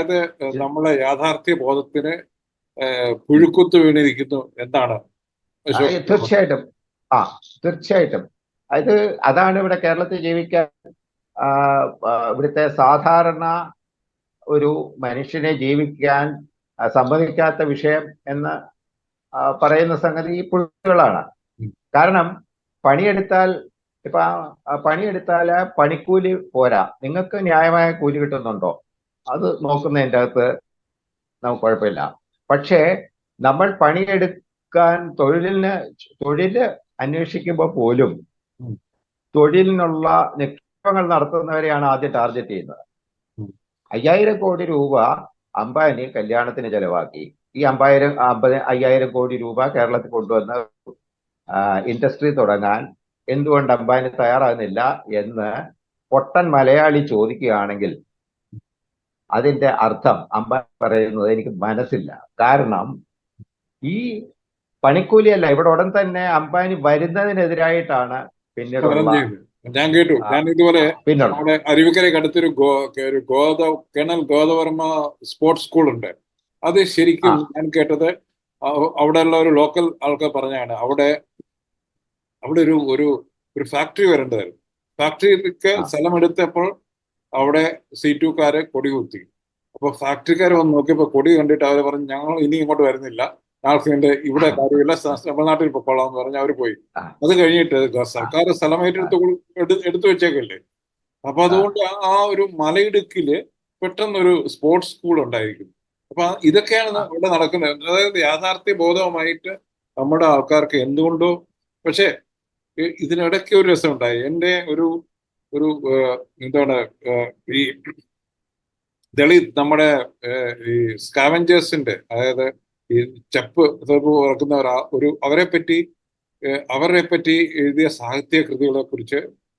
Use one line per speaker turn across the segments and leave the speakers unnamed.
അതായത് നമ്മളെ യാഥാർത്ഥ്യ ബോധത്തിന് പുഴുക്കുത്ത് വീണിരിക്കുന്നു എന്താണ്
തീർച്ചയായിട്ടും. ആ തീർച്ചയായിട്ടും. അത് അതാണ് ഇവിടെ കേരളത്തിൽ ജീവിക്കാൻ ഇവിടുത്തെ സാധാരണ ഒരു മനുഷ്യനെ ജീവിക്കാൻ സമ്മതിക്കാത്ത വിഷയം എന്ന് പറയുന്ന സംഗതി ഈ പുഴുകളാണ്
ഉം.
കാരണം പണിയെടുത്താൽ ഇപ്പൊ പണിയെടുത്താൽ പണിക്കൂലി പോരാ. നിങ്ങൾക്ക് ന്യായമായ കൂലി കിട്ടുന്നുണ്ടോ? അത് നോക്കുന്നതിന്റെ അകത്ത് നമുക്ക് കുഴപ്പമില്ല പക്ഷേ നമ്മൾ പണിയെടുക്കാൻ തൊഴിലിന് തൊഴിൽ അന്വേഷിക്കുമ്പോൾ പോലും. തൊഴിലിനുള്ള നിക്ഷേപങ്ങൾ നടത്തുന്നവരെയാണ് ആദ്യം ടാർഗറ്റ് ചെയ്യുന്നത്. അയ്യായിരം കോടി രൂപ അംബാനി കല്യാണത്തിന് ചെലവാക്കി ഈ അമ്പായിരം അമ്പത് അയ്യായിരം കോടി രൂപ കേരളത്തിൽ കൊണ്ടുവന്ന ഇൻഡസ്ട്രി തുടങ്ങാൻ എന്തുകൊണ്ട് അംബാനി തയ്യാറാകുന്നില്ല എന്ന് പൊട്ടൻ മലയാളി ചോദിക്കുകയാണെങ്കിൽ അതിന്റെ അർത്ഥം അമ്പ പറയുന്നത് എനിക്ക് മനസ്സില്ല. കാരണം ഈ പണിക്കൂലിയല്ല ഇവിടെ ഉടൻ തന്നെ അംബാനി വരുന്നതിനെതിരായിട്ടാണ്
പിന്നീട് ഞാൻ കേട്ടു. ഞാൻ ഇതുപോലെ
പിന്നെ
നമ്മുടെ അരുവിക്കരയ്ക്ക് അടുത്തൊരു ഗോ ഒരു ഗോദ കിണൽ ഗോദവർമ്മ സ്പോർട്സ് സ്കൂൾ ഉണ്ട്. അത് ശരിക്കും ഞാൻ കേട്ടത് അവിടെ അവിടെയുള്ള ഒരു ലോക്കൽ ആൾക്കാർ പറഞ്ഞാണ് അവിടെ അവിടെ ഒരു ഒരു ഒരു ഫാക്ടറി വരേണ്ടതായിരുന്നു. ഫാക്ടറിക്ക്
ആ.
സ്ഥലം സി അവിടെ സീറ്റുകാരെ കൊടി കുത്തി അപ്പൊ ഫാക്ടറിക്കാർ വന്ന് നോക്കിയപ്പോ കൊടി കണ്ടിട്ട് അവർ പറഞ്ഞു ഞങ്ങൾ ഇനി ഇങ്ങോട്ട് വരുന്നില്ല. ഞങ്ങൾക്ക് ഇവിടെ കാര്യമില്ല. തമിഴ്നാട്ടിൽ പൊക്കോളാം എന്ന് പറഞ്ഞ് അവർ പോയി. അത് കഴിഞ്ഞിട്ട് സർക്കാർ സ്ഥലം ഏറ്റെടുത്ത് എടുത്തു വെച്ചേക്കല്ലേ. അപ്പൊ അതുകൊണ്ട് ആ- ഒരു മലയിടുക്കിൽ പെട്ടെന്നൊരു സ്പോർട്സ് സ്കൂൾ ഉണ്ടായിരിക്കും. അപ്പൊ ഇതൊക്കെയാണ് ഇവിടെ നടക്കുന്നത്. അതായത് യാഥാർത്ഥ്യ ബോധവുമായിട്ട് നമ്മുടെ ആൾക്കാർക്ക് എന്തുകൊണ്ടോ പക്ഷേ ഇതിനിടയ്ക്ക് ഒരു രസമുണ്ടായി. എന്റെ ഒരു ഒരു എന്താണ് ഈ ദളിത് നമ്മുടെ ഈ സ്കാവഞ്ചേഴ്സിന്റെ അതായത് ഈ ചെപ്പ് ഇറക്കുന്ന ഒരു അവരെ പറ്റി അവരെ പറ്റി എഴുതിയ സാഹിത്യ കൃതികളെ കുറിച്ച്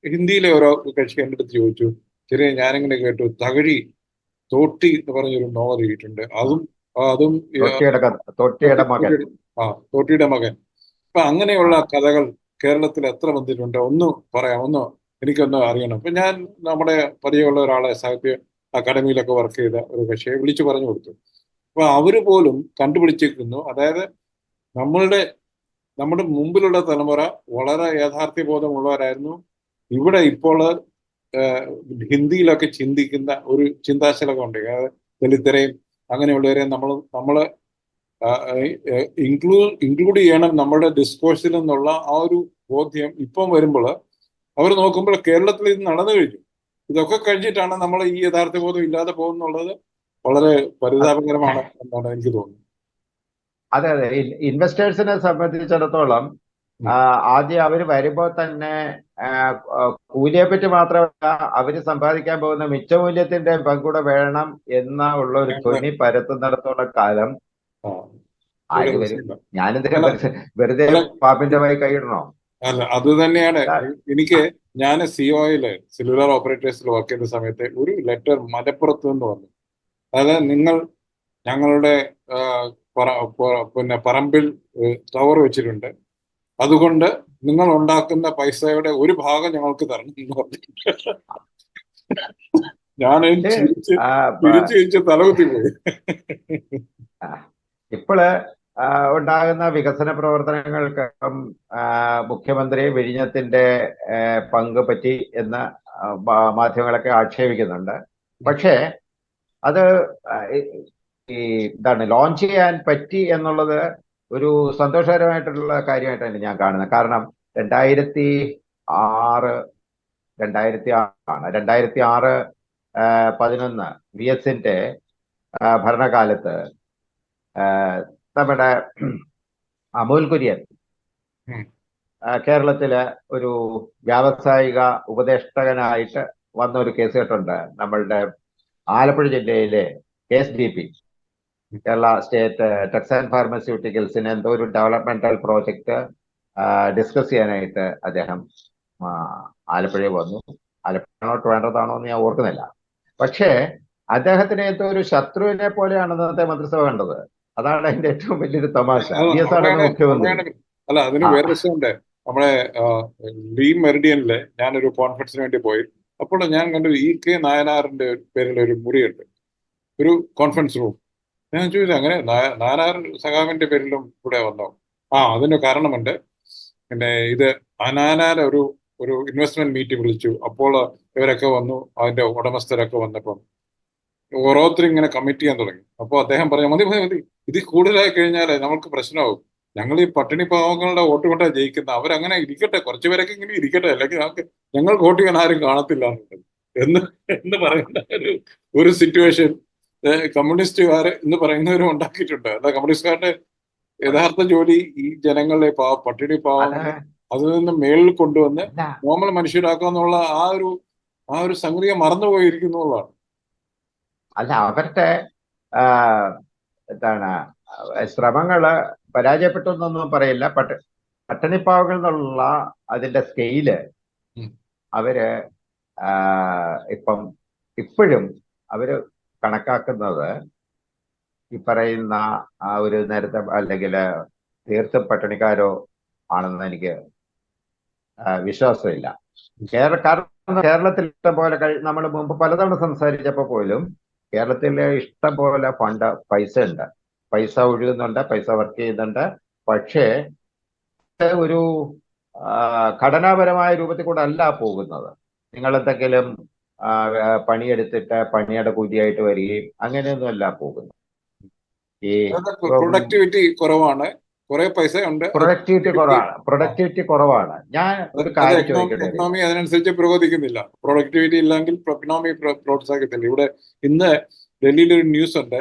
ഹിന്ദിയിലെ ഓരോ കക്ഷി എന്റെ അടുത്ത് ചോദിച്ചു. ചെറിയ ഞാനിങ്ങനെ കേട്ടു. തകഴി തോട്ടി എന്ന് പറഞ്ഞൊരു നോവൽ എഴുതിയിട്ടുണ്ട്. അതും അതും ആ തോട്ടിയുടെ മകൻ. അപ്പൊ അങ്ങനെയുള്ള കഥകൾ കേരളത്തിൽ എത്ര വന്നിട്ടുണ്ട്? ഒന്ന് പറയാം. ഒന്ന് എനിക്കൊന്ന് അറിയണം. അപ്പൊ ഞാൻ നമ്മുടെ പരിചയമുള്ള ഒരാളെ സാഹിത്യ അക്കാഡമിയിലൊക്കെ വർക്ക് ചെയ്ത ഒരു കക്ഷിയെ വിളിച്ചു പറഞ്ഞു കൊടുത്തു. അപ്പൊ അവർ പോലും കണ്ടുപിടിച്ചിരിക്കുന്നു. അതായത് നമ്മളുടെ നമ്മുടെ മുമ്പിലുള്ള തലമുറ വളരെ യാഥാർത്ഥ്യ ബോധമുള്ളവരായിരുന്നു. ഇവിടെ ഇപ്പോൾ ഹിന്ദിയിലൊക്കെ ചിന്തിക്കുന്ന ഒരു ചിന്താശലകം ഉണ്ട് അതായത് ദലിതരെയും അങ്ങനെയുള്ളവരെ നമ്മൾ നമ്മൾ ഇൻക്ലൂ ഇൻക്ലൂഡ് ചെയ്യണം നമ്മുടെ ഡിസ്കോഴ്സിൽ നിന്നുള്ള ആ ഒരു ബോധ്യം ഇപ്പം വരുമ്പോൾ അവർ നോക്കുമ്പോൾ കേരളത്തിൽ ഇത് നടന്നു കഴിഞ്ഞു. ഇതൊക്കെ കഴിഞ്ഞിട്ടാണ് നമ്മൾ ഈ യഥാർത്ഥ ബോധം ഇല്ലാതെ പോകുന്നുള്ളത് വളരെ പരിതാപകരമാണ് എന്നാണ് എനിക്ക് തോന്നുന്നത്.
അതെ അതെ. ഇൻവെസ്റ്റേഴ്സിനെ സംബന്ധിച്ചിടത്തോളം ആദ്യം അവർ വരുമ്പോൾ തന്നെ കൂലിയെ പറ്റി മാത്രമല്ല അവർ സമ്പാദിക്കാൻ പോകുന്ന മിച്ചമൂല്യത്തിന്റെ പങ്കൂടെ വേണം എന്ന ഉള്ള ഒരു ധ്വനി പരത്തുന്നിടത്തോളം കാലം. ആര് വരും ഞാനെന്തിനാ വെറുതെ-. പാപ്പിന്റെ വഴി കൈയിടണോ?
അല്ല അത് തന്നെയാണ്. എനിക്ക് ഞാൻ സിഒയിൽ സെല്ലുലാർ ഓപ്പറേറ്റേഴ്സിൽ വർക്ക് ചെയ്യുന്ന സമയത്ത് ഒരു ലെറ്റർ മലപ്പുറത്ത് നിന്ന് വന്നു. അതായത് നിങ്ങൾ ഞങ്ങളുടെ പിന്നെ പറമ്പിൽ ടവർ വെച്ചിട്ടുണ്ട്. അതുകൊണ്ട് നിങ്ങൾ ഉണ്ടാക്കുന്ന പൈസയുടെ ഒരു ഭാഗം ഞങ്ങൾക്ക് തരണം എന്ന് പറഞ്ഞിട്ടുണ്ട് ഞാൻ ചിരിച്ച് തലകുത്തി പോയി.
ഇപ്പോൾ ഉണ്ടാകുന്ന വികസന പ്രവർത്തനങ്ങൾക്കും മുഖ്യമന്ത്രി വിഴിഞ്ഞത്തിന്റെ പങ്ക് പറ്റി എന്ന് മാധ്യമങ്ങളൊക്കെ ആക്ഷേപിക്കുന്നുണ്ട്. പക്ഷേ അത് ഈ- എന്താണ് ലോഞ്ച് ചെയ്യാൻ പറ്റി എന്നുള്ളത് ഒരു സന്തോഷകരമായിട്ടുള്ള കാര്യമായിട്ടാണ് ഞാൻ കാണുന്നത്. കാരണം രണ്ടായിരത്തി ആറ് രണ്ടായിരത്തി ആറാണ് രണ്ടായിരത്തി ആറ് പതിനൊന്ന് വി എസിന്റെ ഭരണകാലത്ത് നമ്മുടെ അമൂൽ കുര്യൻ കേരളത്തിലെ ഒരു വ്യാവസായിക ഉപദേഷ്ടകനായിട്ട് വന്ന ഒരു കേസ് കേട്ടുണ്ട് നമ്മളുടെ ആലപ്പുഴ ജില്ലയിലെ K S D P Kerala state Tex and ഫാർമസ്യൂട്ടിക്കൽസിന് എന്തോ ഒരു ഡെവലപ്മെന്റൽ പ്രോജക്റ്റ് ഡിസ്കസ് ചെയ്യാനായിട്ട് അദ്ദേഹം ആലപ്പുഴ ആലപ്പുഴയിൽ വന്നു. ആലപ്പുഴ വേണ്ടതാണോ എന്ന് ഞാൻ ഓർക്കുന്നില്ല. പക്ഷേ അദ്ദേഹത്തിന് എന്തോ ഒരു ശത്രുവിനെ പോലെയാണ് ഇന്നത്തെ മന്ത്രിസഭ കണ്ടത്. അതാണ് അതിന്റെ ഏറ്റവും വലിയൊരു തമാശ.
അല്ല അതിന് വേറെ പ്രശ്നമുണ്ട് നമ്മളെ ലീ മെറിഡിയനിലെ ഞാനൊരു കോൺഫറൻസിന് വേണ്ടി പോയി. അപ്പോൾ ഞാൻ കണ്ടു ഇ കെ നായനാറിന്റെ പേരിൽ ഒരു മുറിയുണ്ട്. ഒരു കോൺഫറൻസ് റൂം ഞാൻ ചോദിച്ചു അങ്ങനെ നായനാർ സഖാവിന്റെ പേരിലും ഇവിടെ വന്നോ? ആ അതിന് കാരണമുണ്ട്. പിന്നെ ഇത് അനാനാര ഒരു ഒരു ഇൻവെസ്റ്റ്മെന്റ് മീറ്റ് വിളിച്ചു. അപ്പോൾ ഇവരൊക്കെ വന്നു അതിന്റെ ഉടമസ്ഥരൊക്കെ വന്നപ്പം. ഓരോരുത്തരും ഇങ്ങനെ കമ്മിറ്റ് ചെയ്യാൻ തുടങ്ങി. അപ്പോൾ അദ്ദേഹം പറഞ്ഞു മതി മതി മതി. ഇത് കൂടുതലായി കഴിഞ്ഞാൽ നമുക്ക് പ്രശ്നമാവും. ഞങ്ങൾ ഈ പട്ടിണി പാവങ്ങളുടെ വോട്ട് കൊണ്ടാണ് ജയിക്കുന്നത് അവരങ്ങനെ ഇരിക്കട്ടെ. കുറച്ചു പേരൊക്കെ ഇങ്ങനെ ഇരിക്കട്ടെ. അല്ലെങ്കിൽ നമുക്ക് ഞങ്ങൾ വോട്ട് ചെയ്യാൻ ആരും കാണത്തില്ല. എന്ന് എന്ന് പറയുന്ന ഒരു ഒരു സിറ്റുവേഷൻ കമ്മ്യൂണിസ്റ്റുകാർ എന്ന് പറയുന്നവരും ഉണ്ടാക്കിയിട്ടുണ്ട്. അല്ല കമ്മ്യൂണിസ്റ്റുകാരുടെ യഥാർത്ഥ ജോലി ഈ ജനങ്ങളെ പാവ പട്ടിണി പാവം
അല്ല
അതിൽ നിന്ന് മേളിൽ കൊണ്ടുവന്ന് നോർമൽ മനുഷ്യരാക്കുക എന്നുള്ള ആ ഒരു ആ ഒരു സംഗതിയെ മറന്നുപോയിരിക്കുന്നുള്ളതാണ്
അല്ല അവരുടെ എന്താണ് ശ്രമങ്ങൾ പരാജയപ്പെട്ടു എന്നൊന്നും പറയില്ല. പട്ട പട്ടണിപ്പാവകൾ എന്നുള്ള അതിന്റെ സ്കെയിൽ. അവർ ഇപ്പം ഇപ്പോഴും അവർ കണക്കാക്കുന്നത് ഈ പറയുന്ന ആ ഒരു നേരത്തെ അല്ലെങ്കിൽ തീർത്തും പട്ടിണിക്കാരോ ആണെന്ന് എനിക്ക് വിശ്വാസമില്ല. കേരള കാരണം കേരളത്തിൽ പോലെ നമ്മൾ മുമ്പ് പലതവണ സംസാരിച്ചപ്പോ പോലും കേരളത്തിലെ ഇഷ്ടം പോലെ ഫണ്ട് പൈസ ഉണ്ട് പൈസ ഒഴുകുന്നുണ്ട് പൈസ വർക്ക് ചെയ്യുന്നുണ്ട്. പക്ഷേ ഒരു ഘടനാപരമായ രൂപത്തിൽ കൂടെ അല്ല പോകുന്നത്. നിങ്ങൾ എന്തെങ്കിലും പണിയെടുത്തിട്ട് പണിയുടെ കൂലിയായിട്ട് വരികയും അങ്ങനെയൊന്നും അല്ല പോകുന്നത്. ഈ
പ്രൊഡക്ടിവിറ്റി കുറവാണ്. കുറെ പൈസ ഉണ്ട്.
പ്രൊഡക്ടിവിറ്റി കുറവാണ്. പ്രൊഡക്ടിവിറ്റി കുറവാണ്. ഞാൻ ഒരു കാര്യം
എക്കണോമി അതിനനുസരിച്ച് പ്രകോദിക്കുന്നില്ല പ്രൊഡക്ടിവിറ്റി ഇല്ലെങ്കിൽ എക്കണോമി പ്രോത്സാഹിക്കത്തില്ല. ഇവിടെ ഇന്ന് ഡൽഹിയിൽ ഒരു ന്യൂസ് ഉണ്ട്.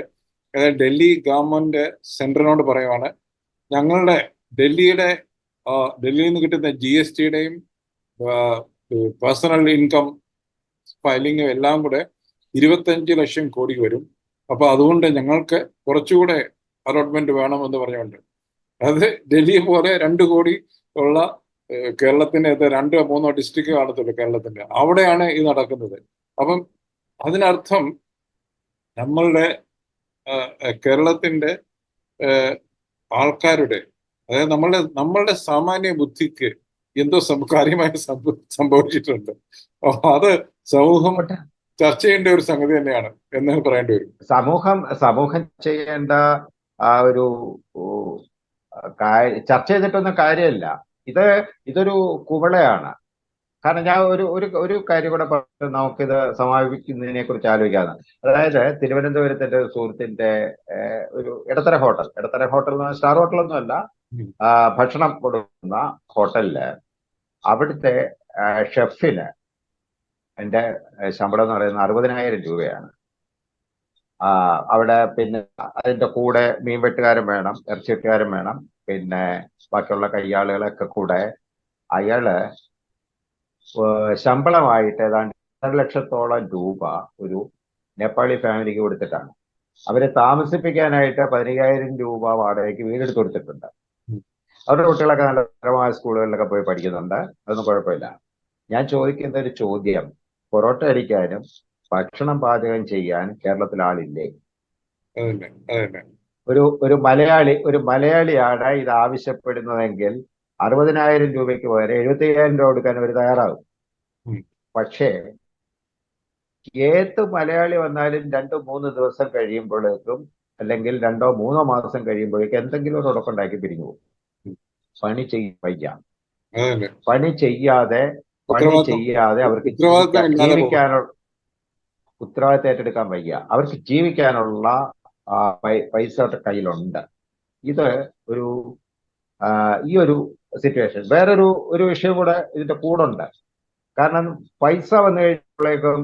അതായത് ഡൽഹി ഗവൺമെന്റ് സെൻട്രലിനോട് പറയുവാണ് ഞങ്ങളുടെ ഡൽഹിയുടെ ഡൽഹിയിൽ നിന്ന് കിട്ടുന്ന ജി എസ് ടിയുടെയും പേഴ്സണൽ ഇൻകം ഫയലിങ്ങും എല്ലാം കൂടെ ഇരുപത്തഞ്ച് ലക്ഷം കോടി വരും. അപ്പൊ അതുകൊണ്ട് ഞങ്ങൾക്ക് കുറച്ചുകൂടെ അലോട്ട്മെന്റ് വേണമെന്ന് പറഞ്ഞുകൊണ്ട് അത് ഡൽഹി പോലെ രണ്ട് കോടി ഉള്ള കേരളത്തിന്റെ രണ്ടോ മൂന്നോ ഡിസ്ട്രിക്ട് കാണത്തുള്ളൂ കേരളത്തിന്റെ. അവിടെയാണ് ഇത് നടക്കുന്നത്. അപ്പം അതിനർത്ഥം നമ്മളുടെ കേരളത്തിന്റെ ആൾക്കാരുടെ അതായത് നമ്മളുടെ നമ്മളുടെ സാമാന്യ ബുദ്ധിക്ക് എന്തോ കാര്യമായി സംഭവിച്ചിട്ടുണ്ട്. അത് സമൂഹം ചർച്ച ചെയ്യേണ്ട ഒരു സംഗതി തന്നെയാണ് എന്ന് പറയേണ്ടി വരും.
സമൂഹം സമൂഹം ചെയ്യേണ്ട ആ ഒരു ചർച്ച ചെയ്തിട്ടൊന്നും കാര്യമില്ല. ഇത് ഇതൊരു കുവളയാണ്. കാരണം ഞാൻ ഒരു ഒരു ഒരു കാര്യം കൂടെ പറഞ്ഞു നമുക്കിത് സമാപിക്കുന്നതിനെ കുറിച്ച് ആലോചിക്കാന്ന് അതായത് തിരുവനന്തപുരത്തെ എന്റെ ഒരു സുഹൃത്തിന്റെ ഒരു ഇടത്തര ഹോട്ടൽ. ഇടത്തര ഹോട്ടൽ എന്ന് പറഞ്ഞാൽ സ്റ്റാർ ഹോട്ടലൊന്നുമല്ല ഭക്ഷണം കൊടുക്കുന്ന ഹോട്ടലിൽ അവിടുത്തെ ഷെഫിന് എന്റെ ശമ്പളം എന്ന് പറയുന്നത് അറുപതിനായിരം രൂപയാണ്. അവിടെ പിന്നെ അതിന്റെ കൂടെ മീൻ വെട്ടുകാരൻ വേണം ഇറച്ചി വെട്ടുകാരും വേണം. പിന്നെ ബാക്കിയുള്ള കയ്യാളുകളൊക്കെ കൂടെ അയാൾ ശമ്പളമായിട്ട് ഏതാണ്ട് രണ്ടര ലക്ഷത്തോളം രൂപ ഒരു നേപ്പാളി ഫാമിലിക്ക് കൊടുത്തിട്ടാണ്. അവരെ താമസിപ്പിക്കാനായിട്ട് പതിനയ്യായിരം രൂപ വാടകയ്ക്ക് വീടെടുത്ത് കൊടുത്തിട്ടുണ്ട്. അവരുടെ കുട്ടികളൊക്കെ നല്ല തരമായ സ്കൂളുകളിലൊക്കെ പോയി പഠിക്കുന്നുണ്ട്. അതൊന്നും കുഴപ്പമില്ല. ഞാൻ ചോദിക്കുന്ന ഒരു ചോദ്യം പൊറോട്ട അടിക്കാനും ഭക്ഷണം പാചകം ചെയ്യാൻ കേരളത്തിൽ ആളില്ലേ? ഒരു ഒരു മലയാളി ഒരു മലയാളിയാണ് ഇത് ആവശ്യപ്പെടുന്നതെങ്കിൽ അറുപതിനായിരം രൂപയ്ക്ക് പകരം എഴുപത്തി അയ്യായിരം രൂപ കൊടുക്കാൻ അവർ തയ്യാറാകും പക്ഷേ ഏത് മലയാളി വന്നാലും രണ്ടോ മൂന്ന് ദിവസം കഴിയുമ്പോഴേക്കും അല്ലെങ്കിൽ രണ്ടോ മൂന്നോ മാസം കഴിയുമ്പോഴേക്കും എന്തെങ്കിലും ഒരു ഉടക്കുണ്ടാക്കി പിരിഞ്ഞു പോകും. പണി ചെയ്യ പണി ചെയ്യാതെ പണി ചെയ്യാതെ അവർക്ക് ജീവിക്കാനുള്ള ഉത്തരവാദിത്തം ഏറ്റെടുക്കാൻ വയ്യ. അവർക്ക് ജീവിക്കാനുള്ള പൈസ കയ്യിലുണ്ട്. ഇത് ഒരു ഈ ഒരു സിറ്റുവേഷൻ വേറൊരു ഒരു വിഷയം കൂടെ ഇതിന്റെ കൂടെ ഉണ്ട് കാരണം പൈസ വന്നു കഴിഞ്ഞപ്പോഴേക്കും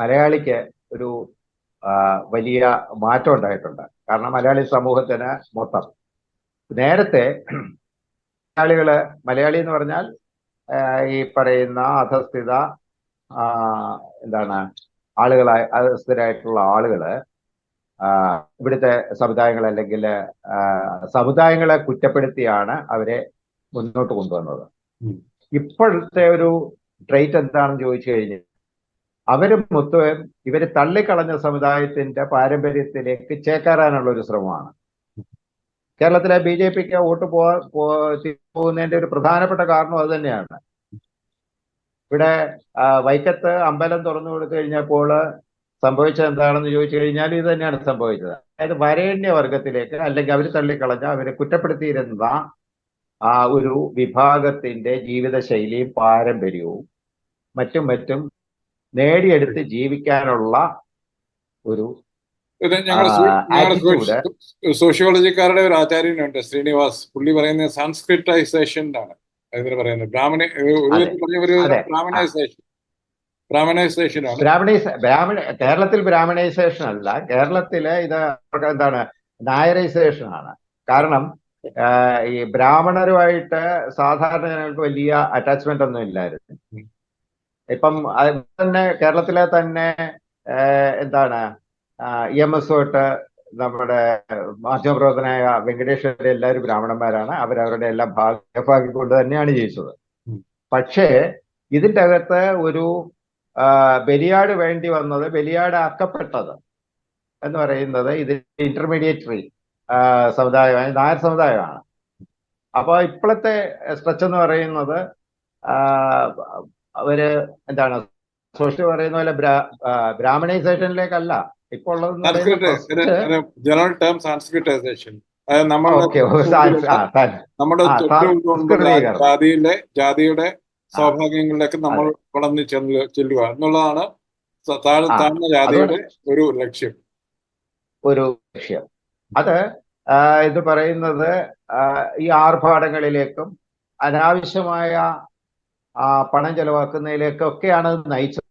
മലയാളിക്ക് ഒരു വലിയ മാറ്റം ഉണ്ടായിട്ടുണ്ട്. കാരണം മലയാളി സമൂഹത്തിന് മൊത്തം. നേരത്തെ മലയാളികൾ മലയാളി എന്ന് പറഞ്ഞാൽ ഈ പറയുന്ന അധസ്ഥിത എന്താണ് ആളുകളായ സ്ഥിരമായിട്ടുള്ള ആളുകൾ ആ, ഇവിടുത്തെ സമുദായങ്ങൾ അല്ലെങ്കിൽ സമുദായങ്ങളെ കുറ്റപ്പെടുത്തിയാണ് അവരെ മുന്നോട്ട് കൊണ്ടുവന്നത്. ഇപ്പോഴത്തെ ഒരു ട്രേറ്റ് എന്താണെന്ന് ചോദിച്ചു കഴിഞ്ഞാൽ അവർ മൊത്തം ഇവർ തള്ളിക്കളഞ്ഞ സമുദായത്തിന്റെ പാരമ്പര്യത്തിലേക്ക് ചേക്കേറാനുള്ള ഒരു ശ്രമമാണ്. കേരളത്തിലെ ബി ജെ പിക്ക് വോട്ട് പോകുന്നതിന്റെ ഒരു പ്രധാനപ്പെട്ട കാരണം അത് തന്നെയാണ്. ഇവിടെ വൈക്കത്ത് അമ്പലം തുറന്നു കൊടുത്തു കഴിഞ്ഞപ്പോൾ സംഭവിച്ചത് എന്താണെന്ന് ചോദിച്ചു കഴിഞ്ഞാൽ ഇത് തന്നെയാണ് സംഭവിച്ചത്. അതായത് വരേണ്യ വർഗത്തിലേക്ക് അല്ലെങ്കിൽ അവർ തള്ളിക്കളഞ്ഞ അവരെ കുറ്റപ്പെടുത്തിയിരുന്ന ആ ഒരു വിഭാഗത്തിന്റെ ജീവിതശൈലിയും പാരമ്പര്യവും മറ്റും മറ്റും നേടിയെടുത്ത് ജീവിക്കാനുള്ള ഒരു.
സോഷ്യോളജിക്കാരുടെ ഒരു ആചാര്യനുണ്ട് ശ്രീനിവാസ്. പുള്ളി പറയുന്നത് സാൻസ്ക്രിറ്റൈസേഷൻ ആണ് അതിന് പറയുന്നത്. ബ്രാഹ്മണ ഒരു. ബ്രാഹ്മണൈസേഷൻ. ബ്രാഹ്മണൈസേഷനാണ്
ബ്രാഹ്മണൈസ് ബ്രാഹ്മണ കേരളത്തിൽ ബ്രാഹ്മണൈസേഷൻ അല്ല. കേരളത്തിലെ ഇത് എന്താണ്? നായറൈസേഷൻ ആണ് കാരണം ഈ ബ്രാഹ്മണരുമായിട്ട് സാധാരണ ജനങ്ങൾക്ക് വലിയ അറ്റാച്ച്മെന്റ് ഒന്നും ഇല്ലായിരുന്നു. ഇപ്പം തന്നെ കേരളത്തിലെ തന്നെ എന്താണ്? ഇ എം എസ് തൊട്ട് നമ്മുടെ മാധ്യമപ്രവർത്തനായ വെങ്കടേശ്വര എല്ലാവരും ബ്രാഹ്മണന്മാരാണ്. അവരവരുടെ എല്ലാം ഭാഗ്യഭാഗ്യം തന്നെയാണ്
ജയിച്ചത്
പക്ഷേ ഇതിന്റെ അകത്ത് ഒരു ബലിയാട് വേണ്ടി വന്നത് ബലിയാട് ആക്കപ്പെട്ടത് എന്ന് പറയുന്നത് ഇത് ഇന്റർമീഡിയറ്ററി സമുദായമായ നായർ സമുദായമാണ്. അപ്പോൾ ഇപ്പോഴത്തെ സ്ട്രെച്ച് എന്ന് പറയുന്നത് അവർ എന്താണ് സോഷ്യൽ പറയുന്ന പോലെ ബ്രാഹ്മണൈസേഷനിലേക്കല്ല. ഇപ്പോൾ ഉള്ളത്
ജനറൽ ടേം സാൻസ്ക്രിറ്റൈസേഷൻ അതായത് നമ്മുടെ. ജാതിയിലെ ജാതിയുടെ സൗഭാഗ്യങ്ങളിലേക്ക് നമ്മൾ വളർന്നു ചെല്ലുക ചെല്ലുക എന്നുള്ളതാണ് താഴ്ന്ന ജാതിയുടെ ഒരു ലക്ഷ്യം.
ഒരു ലക്ഷ്യം. അത് ഇത് പറയുന്നത് ഈ ആർഭാടങ്ങളിലേക്കും അനാവശ്യമായ പണം ചെലവാക്കുന്നതിലേക്കൊക്കെയാണ് നയിച്ചത്.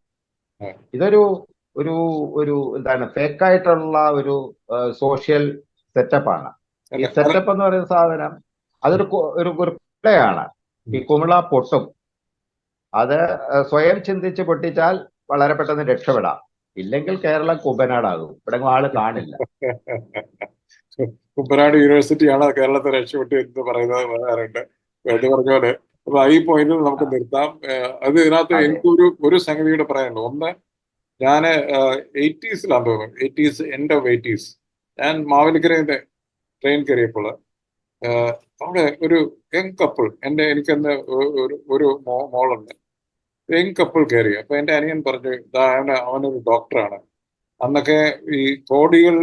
ഇതൊരു ഒരു ഒരു എന്താണ് ഫേക്കായിട്ടുള്ള ഒരു സോഷ്യൽ സെറ്റപ്പാണ്. ഈ സെറ്റപ്പ് എന്ന് പറയുന്ന സാധനം അതൊരു ഒരു പ്ലേയാണ് ഈ കുമിള പൊട്ടും. അത് സ്വയം ചിന്തിച്ച് പൊട്ടിച്ചാൽ വളരെ പെട്ടെന്ന് രക്ഷപ്പെടാം. ഇല്ലെങ്കിൽ കേരളം കുമ്പനാടാകും ഇവിടെ ആൾ കാണില്ല.
കുമ്പനാട് യൂണിവേഴ്സിറ്റിയാണ് കേരളത്തെ രക്ഷപ്പെട്ടു എന്ന് പറയുന്നത് പറയാറുണ്ട്. എന്ന് പറഞ്ഞ പോലെ. അപ്പൊ ഈ പോയിന്റിൽ നമുക്ക് നിർത്താം. അത് ഇതിനകത്ത് എനിക്കൊരു ഒരു സംഗതിയുടെ പറയാനുള്ളൂ ഒന്ന് ഞാൻ എയ്റ്റീസിലാന്ന് തോന്നുന്നു. എയ്റ്റീസ് എൻഡ് ഓഫ് എയ്റ്റീസ് ഞാൻ മാവേലിക്കരയുടെ ട്രെയിൻ കയറിയപ്പോൾ അവിടെ ഒരു യങ് കപ്പിൾ എന്റെ എനിക്കന്ന് ഒരു ഒരു മോളുണ്ട്. യങ് കപ്പിൾ കയറി. അപ്പൊ എന്റെ അനിയൻ പറഞ്ഞു "ദാ അവന് അവനൊരു ഡോക്ടറാണ് അന്നൊക്കെ ഈ കോടികൾ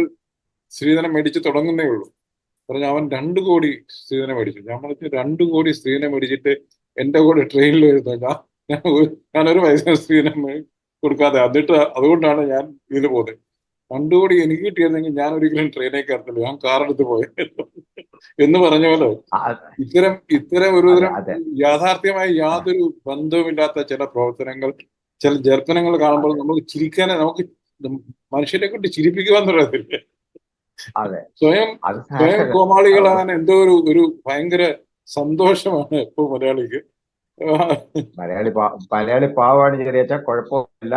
സ്ത്രീധനം മേടിച്ച് തുടങ്ങുന്നേ ഉള്ളൂ. പറഞ്ഞു അവൻ രണ്ട് കോടി സ്ത്രീധനം മേടിച്ചു. ഞാൻ പറഞ്ഞു രണ്ട് കോടി സ്ത്രീധനം മേടിച്ചിട്ട് എന്റെ കൂടെ ട്രെയിനിൽ വരുന്ന ഞാൻ ഞാനൊരു പൈസ സ്ത്രീധനം കൊടുക്കാതെ എന്നിട്ട് അതുകൊണ്ടാണ് ഞാൻ ഇതിൽ പോകുന്നത് പണ്ട് കൂടി എനിക്ക് കിട്ടിയിരുന്നെങ്കിൽ ഞാൻ ഒരിക്കലും ട്രെയിനിൽ കയറത്തില്ല. ഞാൻ കാർ എടുത്ത് പോയി. എന്ന് പറഞ്ഞ പോലെ ഇത്തരം ഇത്തരം ഒരു
യാഥാർത്ഥ്യമായ
തരം യാഥാർത്ഥ്യമായി യാതൊരു ബന്ധവുമില്ലാത്ത ചില പ്രവർത്തനങ്ങൾ ചില ജർപ്പനങ്ങൾ കാണുമ്പോൾ നമുക്ക് ചിരിക്കാനെ നമുക്ക് മനുഷ്യരെ കൊണ്ട് ചിരിപ്പിക്കുവാൻ തുടങ്ങത്തില്ലേ? സ്വയം സ്വയം കോമാളികളാകാൻ എന്തോ ഒരു ഒരു ഭയങ്കര സന്തോഷമാണ് ഇപ്പൊ മലയാളിക്ക്.
മലയാളി പാ- മലയാളി പാവാണ് ചെറിയ കുഴപ്പമില്ല.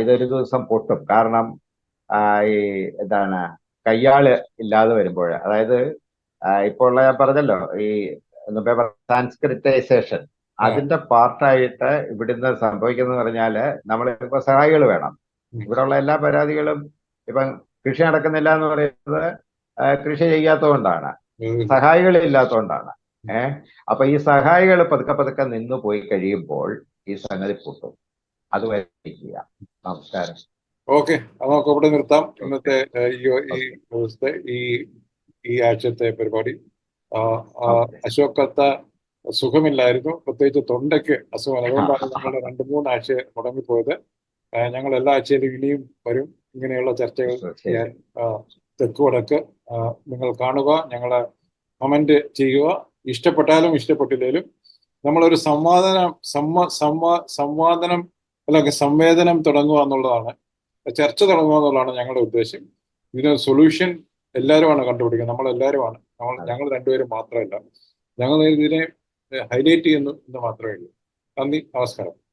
ഇതൊരു ദിവസം പൊട്ടും. കാരണം ഈ എന്താണ് കയ്യാൾ ഇല്ലാതെ വരുമ്പോൾ അതായത് ഇപ്പോൾ ഉള്ള ഞാൻ പറഞ്ഞല്ലോ ഈ സാൻസ്ക്രിറ്റൈസേഷൻ. അതിന്റെ പാർട്ടായിട്ട് ഇവിടുന്ന് സംഭവിക്കുന്നത് പറഞ്ഞാൽ നമ്മൾ ഇപ്പൊ സഹായികൾ വേണം.
ഉം.
ഇവിടെ ഉള്ള എല്ലാ പരാതികളും ഇപ്പം കൃഷി നടക്കുന്നില്ല എന്ന് പറയുന്നത് കൃഷി ചെയ്യാത്തതുകൊണ്ടാണ്. സഹായികൾ ഇല്ലാത്തതുകൊണ്ടാണ് ഏഹ് അപ്പൊ ഈ സഹായികൾ പതുക്കെ പതുക്കെ നിന്ന് പോയി കഴിയുമ്പോൾ ഈ സംഗതി പൊട്ടും. അത് വരിക്കുക നമസ്കാരം.
ഓക്കെ. നമുക്ക് ഇവിടെ നിർത്താം. ഇന്നത്തെ ഈ ഈ ദിവസത്തെ ഈ ഈ ആഴ്ചത്തെ പരിപാടി. അശോക് കത്ത സുഖമില്ലായിരുന്നു. പ്രത്യേകിച്ച് തൊണ്ടയ്ക്ക് അസുഖം. അതുകൊണ്ടാണ് ഞങ്ങൾ രണ്ട് മൂന്ന് ആഴ്ച മുടങ്ങിപ്പോയത് ഞങ്ങൾ എല്ലാ ആഴ്ചയിലും ഇനിയും വരും. ഇങ്ങനെയുള്ള ചർച്ചകൾ ചെയ്യാൻ തെക്ക് വടക്ക് നിങ്ങൾ കാണുക. ഞങ്ങളെ കമന്റ് ചെയ്യുക. ഇഷ്ടപ്പെട്ടാലും ഇഷ്ടപ്പെട്ടില്ലേലും നമ്മളൊരു സംവാദനം സംവാ സംവാ സംവാദനം അല്ലെങ്കിൽ സംവേദനം തുടങ്ങുക എന്നുള്ളതാണ്. ചർച്ച തുടങ്ങുക എന്നുള്ളതാണ് ഞങ്ങളുടെ ഉദ്ദേശം. ഇതിന് സൊല്യൂഷൻ എല്ലാവരുമാണ് കണ്ടുപിടിക്കുന്നത്. നമ്മൾ എല്ലാവരുമാണ് നമ്മൾ ഞങ്ങൾ രണ്ടുപേരും മാത്രമല്ല. ഞങ്ങൾ ഇതിനെ ഹൈലൈറ്റ് ചെയ്യുന്നു എന്ന് മാത്രമേ ഉള്ളൂ. നന്ദി. നമസ്കാരം.